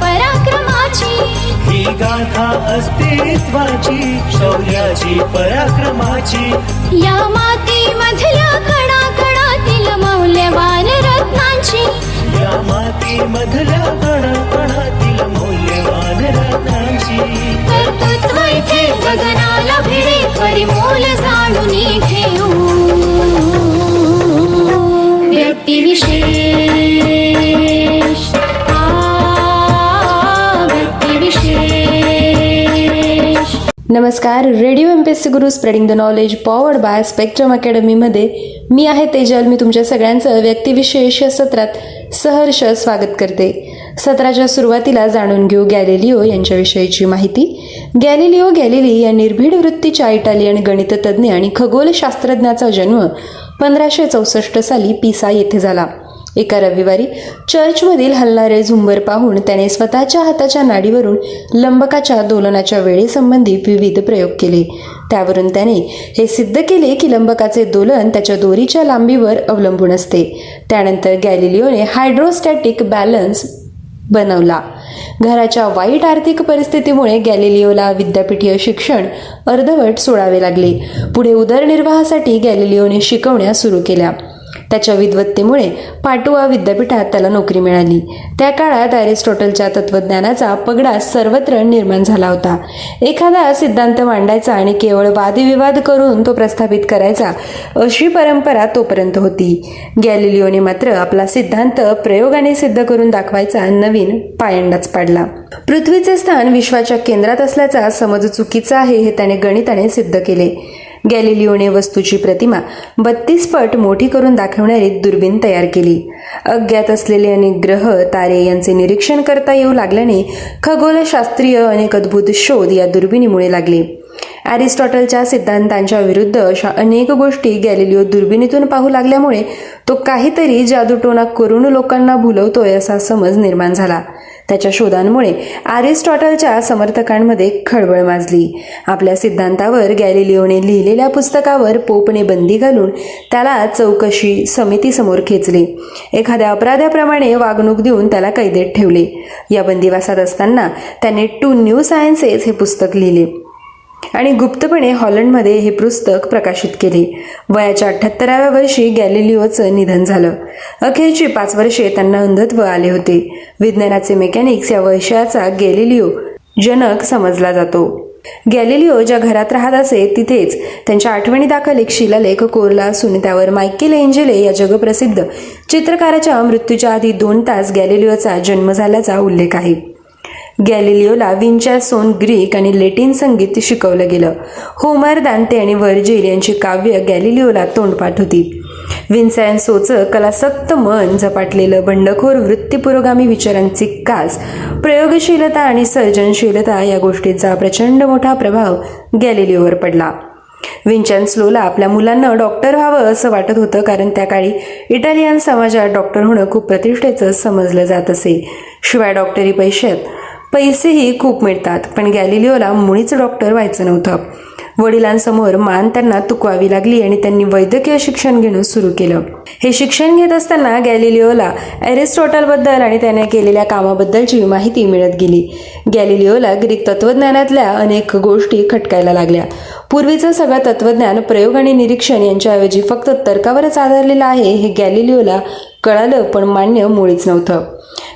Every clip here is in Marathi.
पराक्रमाची. ही गाथा अस्तित्वाची शौर्याची पराक्रमाची. या मातीमधल्या कणा कणातील मौल्यवान रत्नांची. या माती मधल्या कणाकणातील मौल्यवान रत्नांची. कर्तृत्व इथे गगनाला भिडे परिमोल जाणून घेऊ व्यक्तिविशेष. नमस्कार radio M P S C Guru spreading the knowledge powered by spectrum अकॅडमीमध्ये मी आहे तेजल. मी तुमच्या सगळ्यांचं व्यक्तिविशेष या सत्रात सहर्ष स्वागत करते. सत्राच्या सुरुवातीला जाणून घेऊ गॅलिलिओ यांच्याविषयीची माहिती. गॅलिलिओ गॅलिली या निर्भीड वृत्तीच्या इटालियन गणिततज्ज्ञ आणि खगोलशास्त्रज्ञाचा जन्म पंधराशे चौसष्ट साली पिसा येथे झाला. एका रविवारी चर्चमधील हलणारे झुंबर पाहून त्याने स्वतःच्या हाताच्या नाडीवरून लंबकाच्या दोलनाच्या वेळेसंबंधी विविध प्रयोग केले. त्यावरून त्याने हे सिद्ध केले की लंबकाचे दोलन त्याच्या दोरीच्या लांबीवर अवलंबून असते. त्यानंतर गॅलिलिओने हायड्रोस्टॅटिक बॅलन्स बनवला. घराच्या वाईट आर्थिक परिस्थितीमुळे गॅलिलिओला विद्यापीठीय शिक्षण अर्धवट सोडावे लागले. पुढे उदरनिर्वाहासाठी गॅलिलिओने शिकवण्या सुरू केल्या. त्याच्या विद्वत्तेमुळे पाटुआ विद्यापीठात त्याला नोकरी मिळाली. त्या काळात अरिस्टॉटलच्या तत्वज्ञानाचा पगडा सर्वत्र निर्माण झाला होता. एखादा सिद्धांत मांडायचा आणि केवळ वादविवाद करून तो प्रस्थापित करायचा अशी परंपरा तोपर्यंत होती. गॅलिलिओने मात्र आपला सिद्धांत प्रयोगाने सिद्ध करून दाखवायचा नवीन पायंडाच पाडला. पृथ्वीचे स्थान विश्वाच्या केंद्रात असल्याचा समज चुकीचा आहे हे त्याने गणिताने सिद्ध केले. गॅलिलिओने वस्तूची प्रतिमा बत्तीस पट मोठी करून दाखवणारी दुर्बीण तयार केली. अज्ञात असलेले अनेक ग्रह तारे यांचे निरीक्षण करता येऊ लागल्याने खगोलशास्त्रीय अनेक अद्भुत शोध या दुर्बिणीमुळे लागले. ॲरिस्टॉटलच्या सिद्धांतांच्या विरुद्ध अशा अनेक गोष्टी गॅलिलिओ दुर्बिणीतून पाहू लागल्यामुळे तो काहीतरी जादूटोना करून लोकांना भुलवतोय असा समज निर्माण झाला. त्याच्या शोधांमुळे आरिस्टॉटलच्या समर्थकांमध्ये खळबळ माजली. आपल्या सिद्धांतावर गॅलिलिओने लिहिलेल्या पुस्तकावर पोपने बंदी घालून त्याला चौकशी समितीसमोर खेचले. एखाद्या अपराध्याप्रमाणे वागणूक देऊन त्याला कैदेत ठेवले. या बंदिवासात असताना त्याने टू न्यू सायन्सेस हे पुस्तक लिहिले. आणि गुप्तपणे हॉलंडमध्ये हे पुस्तक प्रकाशित केले. वयाच्या अठ्ठ्याहत्तराव्या वर्षी गॅलिलिओचं निधन झालं. अखेरची पाच वर्षे त्यांना अंधत्व आले होते. विज्ञानाचे मेकॅनिक्स या विषयाचा गॅलिलिओ जनक समजला जातो. गॅलिलिओ ज्या घरात राहत असे तिथेच त्यांच्या आठवणी दाखल एक शिलालेख कोरला असून त्यावर मायकेल एंजेले या जगप्रसिद्ध चित्रकाराच्या मृत्यूच्या आधी दोन तास गॅलिलिओचा जन्म झाल्याचा उल्लेख आहे. गॅलिलिओला विंचॅसोन ग्रीक आणि लेटिन संगीत शिकवलं गेलं. होमर दांते आणि वर्जिल यांची काव्य गॅलिलिओला तोंडपाठ होती. विन्सॅन्सोचं कलासक्त मन झपाटलेलं बंडखोर वृत्तीपुरोगामी विचारांची कास प्रयोगशीलता आणि सर्जनशीलता या गोष्टींचा प्रचंड मोठा प्रभाव गॅलिलिओवर पडला. विंचॅन्सलोला आपल्या मुलांना डॉक्टर व्हावं असं वाटत होतं कारण त्या काळी इटालियन समाजात डॉक्टर होणं खूप प्रतिष्ठेचं समजलं जात असे. शिवाय डॉक्टरी पैशात पैसेही खूप मिळतात. पण गॅलिलिओला मुळीच डॉक्टर व्हायचं नव्हतं. वडिलांसमोर मान त्यांना तुकवावी लागली आणि त्यांनी वैद्यकीय शिक्षण घेणं सुरू केलं. हे शिक्षण घेत असताना गॅलिलिओला एरिस्टॉटलबद्दल आणि त्याने केलेल्या कामाबद्दलची माहिती मिळत गेली. गॅलिलिओला ग्रीक तत्वज्ञानातल्या अनेक गोष्टी खटकायला लागल्या. पूर्वीचं सगळं तत्वज्ञान प्रयोग आणि निरीक्षण यांच्याऐवजी फक्त तर्कावरच आधारलेलं आहे हे गॅलिलिओला कळालं पण मान्य मुळीच नव्हतं.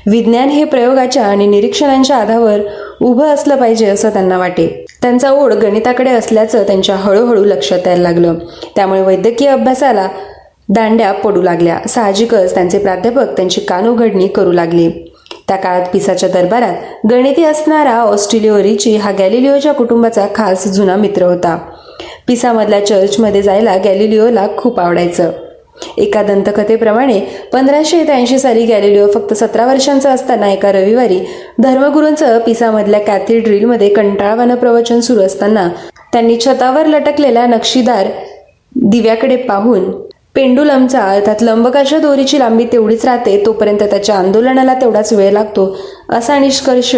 विज्ञान हे प्रयोगाच्या आणि निरीक्षणांच्या आधारावर उभं असलं पाहिजे असं त्यांना वाटे. त्यांचा ओढ गणिताकडे असल्याचं त्यांच्या हळूहळू लक्षात यायला लागलं. त्यामुळे वैद्यकीय अभ्यासाला दांड्या पडू लागल्या. साहजिकच त्यांचे प्राध्यापक त्यांची कानउघडणी करू लागले. त्या काळात पिसाच्या दरबारात गणिती असणारा ऑस्ट्रेलिओरीची हा गॅलिलिओच्या कुटुंबाचा खास जुना मित्र होता. पिसामधल्या चर्चमध्ये जायला गॅलिलिओला खूप आवडायचं. एका दंतकथेप्रमाणे पंधराशे त्र्याऐंशी साली गॅलिलिओ फक्त सतरा वर्षांचा असताना एका रविवारी धर्मगुरूंचं पिसामधल्या कॅथेड्रिलमध्ये कंटाळवानं प्रवचन सुरू असताना त्यांनी छतावर लटकलेल्या नक्षीदार दिव्याकडे पाहून पेंडुलमचा अर्थात लंबकाच्या दोरीची लांबी तेवढीच राहते तोपर्यंत त्याच्या आंदोलनाला तेवढाच वेळ लागतो असा निष्कर्ष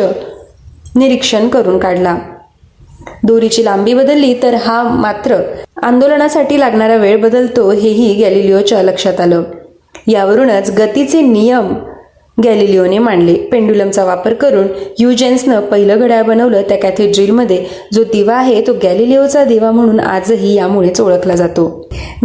निरीक्षण करून काढला. दोरीची लांबी बदलली तर हा मात्र आंदोलनासाठी लागणारा वेळ बदलतो हेही गॅलिलिओच्या लक्षात आलं. यावरूनच गतीचे नियम गॅलिलिओने मांडले. पेंडुलमचा वापर करून युजेन्सनं पहिलं घड्याळ बनवलं त्या कॅथेड्रिलमध्ये. जो दिवा आहे तो गॅलिलिओचा दिवा म्हणून आजही यामुळेच ओळखला जातो.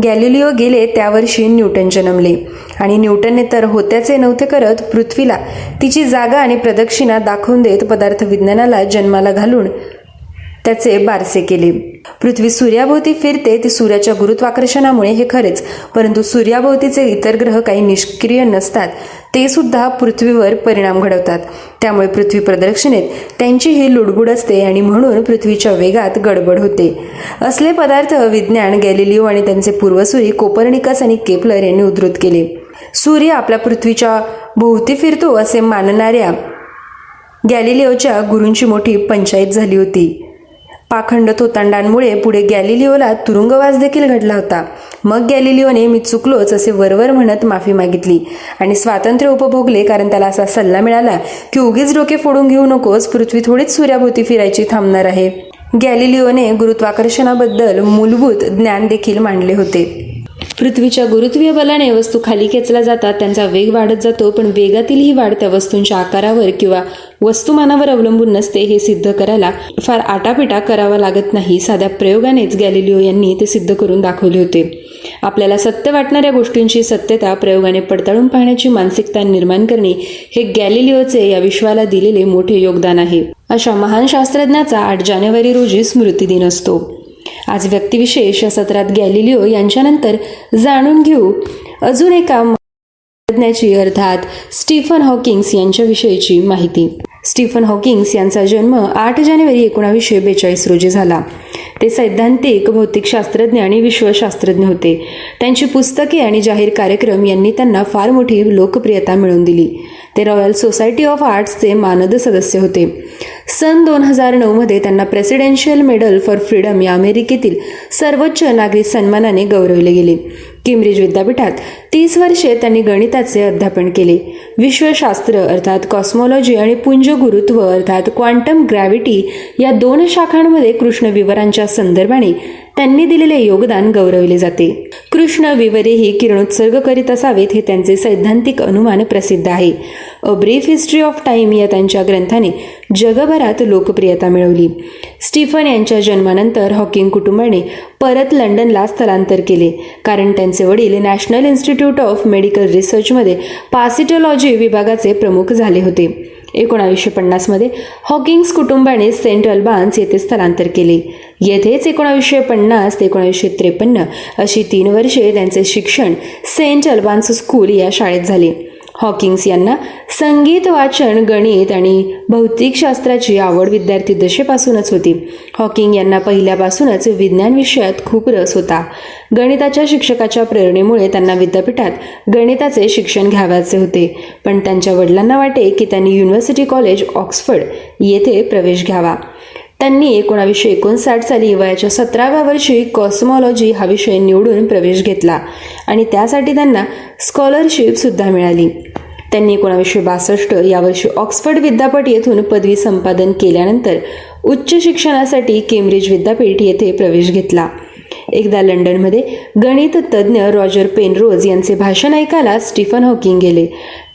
गॅलिलिओ गेले त्या वर्षी न्यूटन जन्मले आणि न्यूटनने तर होत्याचे नव्हते करत पृथ्वीला तिची जागा आणि प्रदक्षिणा दाखवून देत पदार्थ विज्ञानाला जन्माला घालून त्याचे बारसे केले. पृथ्वी सूर्याभोवती फिरते ते सूर्याच्या गुरुत्वाकर्षणामुळे हे खरेच. परंतु सूर्याभोवतीचे इतर ग्रह काही निष्क्रिय नसतात. ते सुद्धा पृथ्वीवर परिणाम घडवतात. त्यामुळे पृथ्वी प्रदक्षिणेत त्यांची ही लुडबुड असते आणि म्हणून पृथ्वीच्या वेगात गडबड होते. असले पदार्थ विज्ञान गॅलिलिओ आणि त्यांचे पूर्वसुरी कोपर्निकस आणि केपलर यांनी उद्धृत केले. सूर्य आपल्या पृथ्वीच्या भोवती फिरतो असे मानणाऱ्या गॅलिलिओच्या गुरूंची मोठी पंचायत झाली होती. पाखंड थोतांडांमुळे पुढे गॅलिलिओला तुरुंगवास देखील घडला होता. मग गॅलिलिओने मी चुकलोच असे वरवर म्हणत माफी मागितली आणि स्वातंत्र्य उपभोगले कारण त्याला असा सल्ला मिळाला की उगीच डोके फोडून घेऊ नकोस पृथ्वी थोडीच सूर्याभोवती फिरायची थांबणार आहे. गॅलिलिओने गुरुत्वाकर्षणाबद्दल मूलभूत ज्ञान देखील मांडले होते. पृथ्वीच्या गुरुत्वीय बलाने वस्तू खाली खेचल्या जातात त्यांचा वेग वाढत जातो पण वेगातील ही वाढ त्या वस्तूंच्या आकारावर किंवा वस्तुमानावर अवलंबून नसते हे सिद्ध करायला फार आटापिटा करावा लागत नाही साध्या प्रयोगानेच गॅलिलिओ यांनी ते सिद्ध करून दाखवले होते. आपल्याला सत्य वाटणाऱ्या गोष्टींची सत्यता प्रयोगाने पडताळून पाहण्याची मानसिकता निर्माण करणे हे गॅलिलिओचे या विश्वाला दिलेले मोठे योगदान आहे. अशा महान शास्त्रज्ञाचा आठ जानेवारी रोजी स्मृती दिन असतो. आज व्यक्तिविशेष या सत्रात गॅलिलिओ यांच्यानंतर जाणून घेऊ. अजून एका तज्ज्ञाची अर्थात स्टीफन हॉकिंग्स यांच्याविषयीची माहिती. स्टीफन हॉकिंग्स यांचा जन्म आठ जानेवारी एकोणावीसशे बेचाळीस रोजी झाला. ते सैद्धांतिक भौतिकशास्त्रज्ञ आणि विश्वशास्त्रज्ञ होते. त्यांची पुस्तके आणि जाहीर कार्यक्रम यांनी त्यांना फार मोठी लोकप्रियता मिळवून दिली. ते रॉयल सोसायटी ऑफ आर्ट्सचे मानद सदस्य होते. सन दोन हजार नऊमध्ये त्यांना प्रेसिडेन्शियल मेडल फॉर फ्रीडम या अमेरिकेतील सर्वोच्च नागरी सन्मानाने गौरवले गेले. केम्ब्रिज विद्यापीठात तीस वर्षे त्यांनी गणिताचे अध्यापन केले. विश्वशास्त्र अर्थात कॉस्मॉलॉजी आणि पुंज गुरुत्व अर्थात क्वांटम ग्रॅव्हिटी या दोन शाखांमध्ये कृष्ण विवरांच्या संदर्भाने त्यांनी दिलेले योगदान गौरवले जाते. कृष्ण विवरेही किरणोत्सर्ग करीत असावेत हे त्यांचे सैद्धांतिक अनुमान प्रसिद्ध आहे. A brief history of time या त्यांच्या ग्रंथाने जगभरात लोकप्रियता मिळवली. स्टीफन यांच्या जन्मानंतर हॉकिंग कुटुंबाने परत लंडनला स्थलांतर केले कारण त्यांचे वडील नॅशनल इन्स्टिट्यूट ऑफ मेडिकल रिसर्चमध्ये पासिटॉलॉजी विभागाचे प्रमुख झाले होते. एकोणावीसशे पन्नासमध्ये हॉकिंग्स कुटुंबाने सेंट अल्बान्स येथे स्थलांतर केले. येथेच एकोणावीसशे पन्नास ते एकोणावीसशे त्रेपन्न अशी तीन वर्षे त्यांचे शिक्षण सेंट अल्बान्स स्कूल या शाळेत झाले. हॉकिंग्स यांना संगीत वाचन गणित आणि भौतिकशास्त्राची आवड विद्यार्थी दशेपासूनच होती. हॉकिंग यांना पहिल्यापासूनच विज्ञान विषयात खूप रस होता. गणिताच्या शिक्षकाच्या प्रेरणेमुळे त्यांना विद्यापीठात गणिताचे शिक्षण घ्यावयाचे होते. पण त्यांच्या वडिलांना वाटे की त्यांनी युनिव्हर्सिटी कॉलेज ऑक्सफर्ड येथे प्रवेश घ्यावा. त्यांनी एकोणावीसशे एकोणसाठ साली वयाच्या सतराव्या वर्षी कॉस्मॉलॉजी हा विषय निवडून प्रवेश घेतला आणि त्यासाठी त्यांना स्कॉलरशिपसुद्धा मिळाली. त्यांनी एकोणावीसशे बासष्ट यावर्षी ऑक्सफर्ड विद्यापीठ येथून पदवी संपादन केल्यानंतर उच्च शिक्षणासाठी केम्ब्रिज विद्यापीठ येथे प्रवेश घेतला. एकदा लंडनमध्ये गणित तज्ज्ञ रॉजर पेनरोज यांचे भाषण ऐकायला स्टीफन हॉकिंग गेले.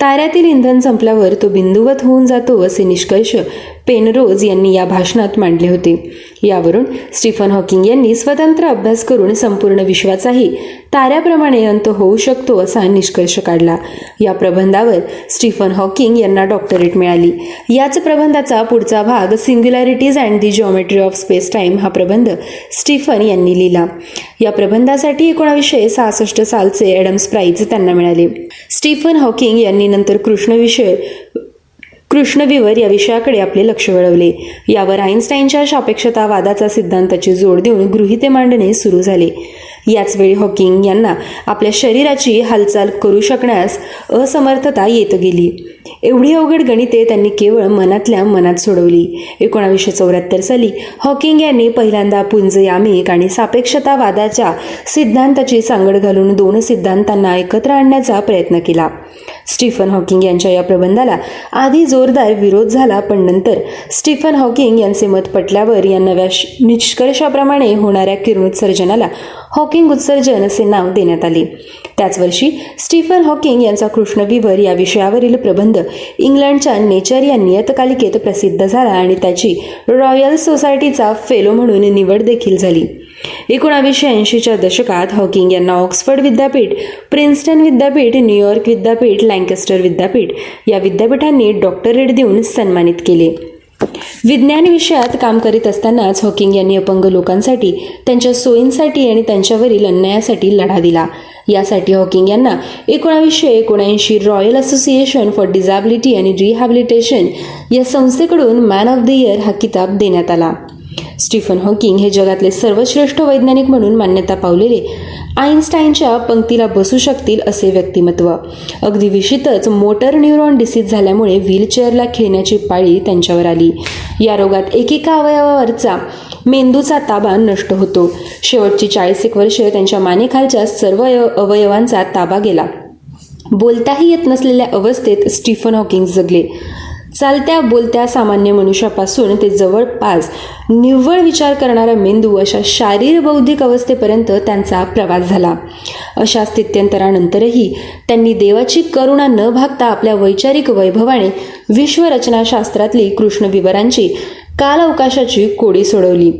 ताऱ्यातील इंधन संपल्यावर तो बिंदुवत होऊन जातो असे निष्कर्ष पेनरोज यांनी या भाषणात मांडले होते. यावरून स्टीफन हॉकिंग यांनी स्वतंत्र अभ्यास करून संपूर्ण विश्वाचाही ताऱ्याप्रमाणे अंत होऊ शकतो असा निष्कर्ष काढला. या प्रबंधावर स्टीफन हॉकिंग यांना डॉक्टरेट मिळाली. याच प्रबंधाचा पुढचा भाग singularities and the geometry of space time हा प्रबंध स्टीफन यांनी लिहिला. या प्रबंधासाठी एकोणावीसशे सहासष्ट सालचे ॲडम्स प्राईज त्यांना मिळाले. स्टीफन हॉकिंग यांनी नंतर कृष्ण विषय कृष्णविवर या विषयाकडे आपले लक्ष वळवले. यावर आईन्स्टाईनच्या सापेक्षतावादाचा सिद्धांताची जोड देऊन गृहिते मांडणे सुरू झाले. याचवेळी हॉकिंग यांना आपल्या शरीराची हालचाल करू शकण्यास असमर्थता येत गेली. एवढी अवघड गणिते त्यांनी केवळ मनातल्या मनात सोडवली. एकोणावीसशे चौऱ्याहत्तर साली हॉकिंग यांनी पहिल्यांदा पुंजयामिक आणि सापेक्षतावादाच्या सिद्धांताची सांगड घालून दोन सिद्धांतांना एकत्र आणण्याचा प्रयत्न केला. स्टीफन हॉकिंग यांच्या या प्रबंधाला आधी जोरदार विरोध झाला पण नंतर स्टीफन हॉकिंग यांचे मत पटल्यावर या नव्या निष्कर्षाप्रमाणे होणाऱ्या किरणोत्सर्जनाला हॉकिंग उत्सर्जन असे नाव देण्यात आले. त्याच वर्षी स्टीफन हॉकिंग यांचा कृष्णविवर या विषयावरील प्रबंध इंग्लंडच्या नेचर या नियतकालिकेत प्रसिद्ध झाला आणि त्याची रॉयल सोसायटीचा फेलो म्हणून निवड देखील झाली. एकोणावीसशे ऐंशीच्या दशकात हॉकिंग यांना ऑक्सफर्ड विद्यापीठ प्रिन्स्टन विद्यापीठ न्यूयॉर्क विद्यापीठ लँकेस्टर विद्यापीठ या विद्यापीठांनी डॉक्टरेट देऊन सन्मानित केले. विज्ञान विषयात काम करीत असतानाच हॉकिंग यांनी अपंग लोकांसाठी त्यांच्या सोयींसाठी आणि त्यांच्यावरील अन्यायासाठी लढा दिला. यासाठी हॉकिंग यांना एकोणावीसशे एकोणऐंशी रॉयल असोसिएशन फॉर डिझॅबिलिटी आणि रिहॅबिलिटेशन या संस्थेकडून मॅन ऑफ द इयर हा किताब देण्यात आला. स्टीफन हॉकिंग हे जगातले सर्वश्रेष्ठ वैज्ञानिक म्हणून मान्यता पावलेले आईन्स्टाईनच्या पंक्तीला बसू शकतील असे व्यक्तिमत्व. अगदी विशितच मोटर न्यूरॉन डिसीज झाल्यामुळे व्हीलचेअरला खेळण्याची पाळी त्यांच्यावर आली. या रोगात एकेका अवयवावरचा मेंदूचा ताबा नष्ट होतो. शेवटची चाळीस एक वर्षे त्यांच्या मानेखालच्या सर्व अवयवांचा ताबा गेला. बोलताही येत नसलेल्या अवस्थेत स्टीफन हॉकिंग जगले. चालत्या बोलत्या सामान्य मनुष्यापासून ते जवळपास निव्वळ विचार करणारा मेंदू अशा शारीर बौद्धिक अवस्थेपर्यंत त्यांचा प्रवास झाला. अशा स्थित्यंतरानंतरही त्यांनी देवाची करुणा न भागता आपल्या वैचारिक वैभवाने विश्वरचनाशास्त्रातली कृष्णविवरांची काल अवकाशाची कोडी सोडवली.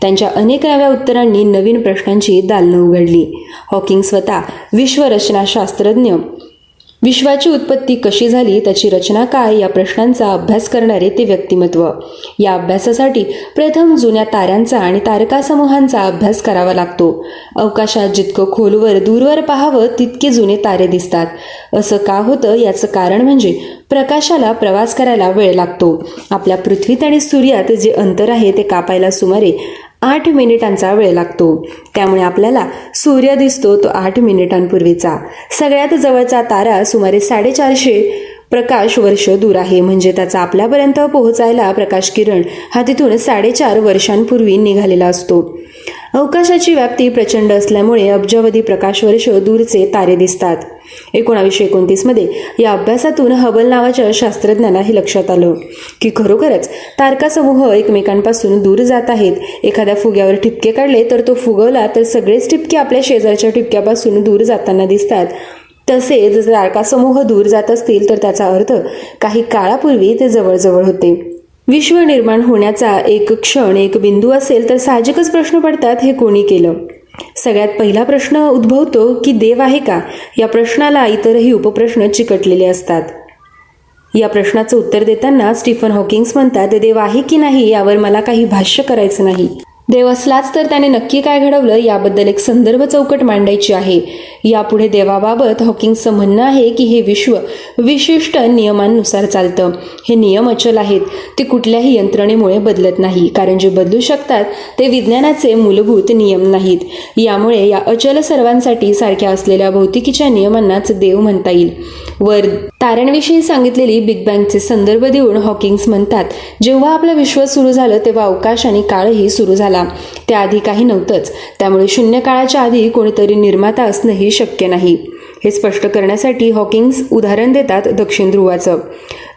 त्यांच्या अनेक नव्या उत्तरांनी नवीन प्रश्नांची दालनं उघडली. हॉकिंग स्वतः विश्वरचनाशास्त्रज्ञ विश्वाची उत्पत्ती कशी झाली त्याची रचना काय या प्रश्नांचा अभ्यास करणारे ते व्यक्तिमत्व. या अभ्यासासाठी प्रथम जुन्या ताऱ्यांचा आणि तारकासमूहांचा अभ्यास करावा लागतो. अवकाशात जितकं खोलवर दूरवर पाहावं तितके जुने तारे दिसतात. असं का होतं याचं कारण म्हणजे प्रकाशाला प्रवास करायला वेळ लागतो. आपल्या पृथ्वीत आणि सूर्यात जे अंतर आहे ते कापायला सुमारे आठ मिनिटांचा वेळ लागतो. त्यामुळे आपल्याला सूर्य दिसतो तो आठ मिनिटांपूर्वीचा. सगळ्यात जवळचा तारा सुमारे साडेचारशे प्रकाश वर्ष दूर आहे. म्हणजे त्याचा आपल्यापर्यंत पोहोचायला प्रकाश किरण हा तिथून साडेचार वर्षांपूर्वी निघालेला असतो. अवकाशाची व्याप्ती प्रचंड असल्यामुळे अब्जावधी प्रकाश वर्ष दूरचे तारे दिसतात. एकोणावीसशे एकोणतीसमध्ये या अभ्यासातून हबल नावाच्या शास्त्रज्ञाला हे लक्षात आलं की खरोखरच तारकासमूह एकमेकांपासून दूर जात आहेत. एखाद्या फुग्यावर ठिपके काढले तर तो फुगवला तर सगळेच ठिपके आपल्या शेजारच्या ठिपक्यापासून दूर जाताना दिसतात. तसेच तारकासमूह दूर जात असतील तर त्याचा अर्थ काही काळापूर्वी ते जवळजवळ होते. विश्व निर्माण होण्याचा एक क्षण एक बिंदू असेल तर साहजिकच प्रश्न पडतात हे कोणी केलं? सगळ्यात पहिला प्रश्न उद्भवतो की देव आहे का? या प्रश्नाला इतरही उपप्रश्न चिकटलेले असतात. या प्रश्नाचं उत्तर देताना स्टीफन हॉकिंग्स म्हणतात देव आहे की नाही यावर मला काही भाष्य करायचं नाही. देव असलाच तर त्याने नक्की काय घडवलं याबद्दल एक संदर्भ चौकट मांडायची आहे. यापुढे देवाबाबत हॉकिंगचं म्हणणं आहे की हे विश्व विशिष्ट नियमांनुसार चालतं. हे नियम अचल आहेत. ते कुठल्याही यंत्रणेमुळे बदलत नाही. कारण जे बदलू शकतात ते विज्ञानाचे मूलभूत नियम नाहीत. यामुळे या अचल सर्वांसाठी सारख्या असलेल्या भौतिकीच्या नियमांनाच देव म्हणता येईल. वर ताऱ्यांविषयी सांगितलेली बिग बँगचे संदर्भ देऊन हॉकिंग्स म्हणतात जेव्हा आपलं विश्व सुरू झालं तेव्हा अवकाश आणि काळही सुरू झाला. त्याआधी काही नव्हतंच. त्यामुळे शून्य काळाच्या आधी कोणीतरी निर्माता असणंही शक्य नाही. हे स्पष्ट करण्यासाठी हॉकिंग्स उदाहरण देतात दक्षिण ध्रुवाचं.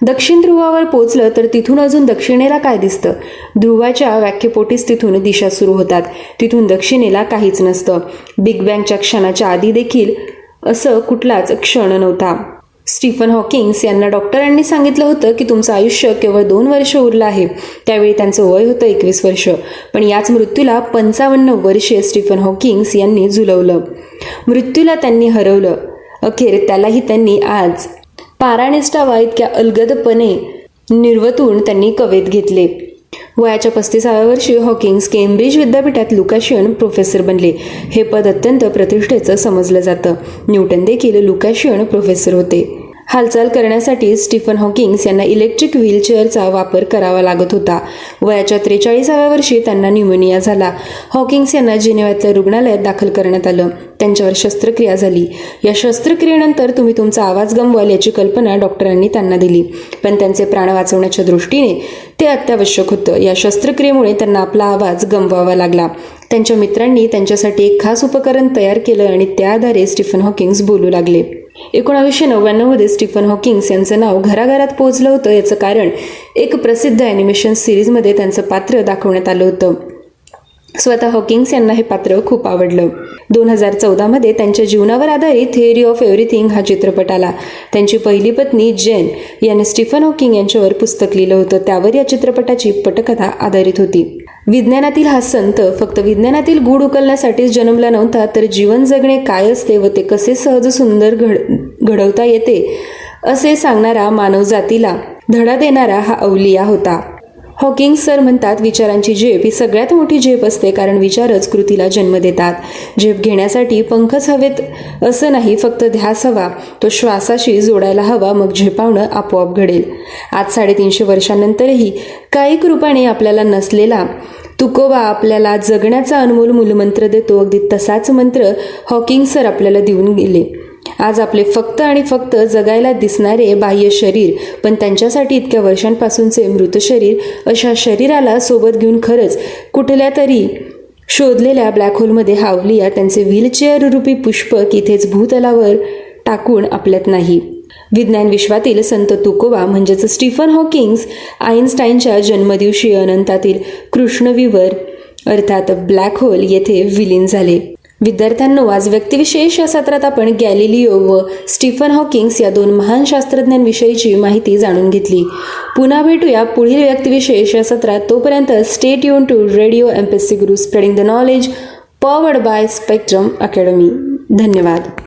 दक्षिण ध्रुवावर पोचलं तर तिथून अजून दक्षिणेला काय दिसतं? ध्रुवाच्या व्याख्यपोटीस तिथून दिशा सुरू होतात. तिथून दक्षिणेला काहीच नसतं. बिग बँगच्या क्षणाच्या आधी देखील असं कुठलाच क्षण नव्हता. स्टीफन हॉकिंग्स यांना डॉक्टरांनी सांगितलं होतं की तुमचं आयुष्य केवळ दोन वर्ष उरलं आहे. त्यावेळी त्यांचं वय होतं एकवीस वर्ष. पण याच मृत्यूला पंचावन्न वर्षे स्टीफन हॉकिंग्स यांनी झुलवलं मृत्यूला त्यांनी हरवलं. अखेर त्यालाही त्यांनी आज पारानिष्ठावा इतक्या अलगदपणे निर्वतून त्यांनी कवेत घेतले. वयाच्या पस्तीसाव्या वर्षी हॉकिंग्स केम्ब्रिज विद्यापीठात लुकाशियन प्रोफेसर बनले. हे पद अत्यंत प्रतिष्ठेचं समजलं जातं. न्यूटन देखील लुकाशियन प्रोफेसर होते. हालचाल करण्यासाठी स्टीफन हॉकिंग्स यांना इलेक्ट्रिक व्हीलचेअरचा वापर करावा लागत होता. वयाच्या त्रेचाळीसाव्या वर्षी त्यांना न्यूमोनिया झाला. हॉकिंग्स यांना जिनेव्यातल्या रुग्णालयात दाखल करण्यात आलं. त्यांच्यावर शस्त्रक्रिया झाली. या शस्त्रक्रियेनंतर तुम्ही तुमचा आवाज गमवाल याची कल्पना डॉक्टरांनी त्यांना दिली. पण त्यांचे प्राण वाचवण्याच्या दृष्टीने ते अत्यावश्यक होतं. या शस्त्रक्रियेमुळे त्यांना आपला आवाज गमवावा लागला. त्यांच्या मित्रांनी त्यांच्यासाठी एक खास उपकरण तयार केलं आणि त्या आधारे स्टीफन हॉकिंग्स बोलू लागले. एकोणावीसशे नव्याण्णवमध्ये स्टीफन हॉकिंग्स यांचं नाव घराघरात पोहोचलं होतं याचं कारण एक प्रसिद्ध ॲनिमेशन सिरीजमध्ये त्यांचं पात्र दाखवण्यात आलं होतं. स्वतः हॉकिंग्स यांना हे पात्र खूप आवडलं. दोन हजार चौदामध्ये त्यांच्या जीवनावर आधारित थिअरी ऑफ एव्हरीथिंग हा चित्रपट आला. त्यांची पहिली पत्नी जेन याने स्टीफन हॉकिंग यांच्यावर पुस्तक लिहिलं होतं. त्यावर या चित्रपटाची पटकथा आधारित होती. विज्ञानातील हा संत फक्त विज्ञानातील गूढ उकलण्यासाठीच जन्मला नव्हता तर जीवन जगणे काय असते व ते कसे सहज सुंदर घड घडवता येते असे सांगणारा मानवजातीला धडा देणारा हा अवलिया होता. हॉकिंग सर म्हणतात विचारांची झेप ही सगळ्यात मोठी झेप असते कारण विचारच कृतीला जन्म देतात. झेप घेण्यासाठी पंखच हवेत असं नाही फक्त ध्यास हवा. तो श्वासाशी जोडायला हवा मग झेपावणं आपोआप घडेल. आज साडेतीनशे वर्षांनंतरही काही रूपाने आपल्याला नसलेला तुकोबा आपल्याला जगण्याचा अनमोल मूलमंत्र देतो. अगदी तसाच मंत्र हॉकिंग सर आपल्याला देऊन गेले. आज आपले फक्त आणि फक्त जगायला दिसणारे बाह्य शरीर पण त्यांच्यासाठी इतक्या वर्षांपासूनचे मृत शरीर अशा शरीराला सोबत घेऊन खरंच कुठल्या तरी शोधलेल्या ब्लॅक होलमध्ये हावलिया त्यांचे व्हीलचेअर रूपी पुष्पक इथेच भूतलावर टाकून आपल्यात नाही. विज्ञान विश्वातील संत तुकोबा म्हणजेच स्टीफन हॉकिंग्स आईन्स्टाईनच्या जन्मदिवशी अनंतातील कृष्णविवर अर्थात ब्लॅक होल येथे विलीन झाले. विद्यार्थ्यांनो आज व्यक्तिविशेष या सत्रात आपण गॅलिलिओ व स्टीफन हॉकिंग्स या दोन महान शास्त्रज्ञांविषयीची माहिती जाणून घेतली. पुन्हा भेटूया पुढील व्यक्तिविशेष या सत्रात. तोपर्यंत stay युन to radio M P S C Guru spreading the knowledge powered by spectrum academy धन्यवाद.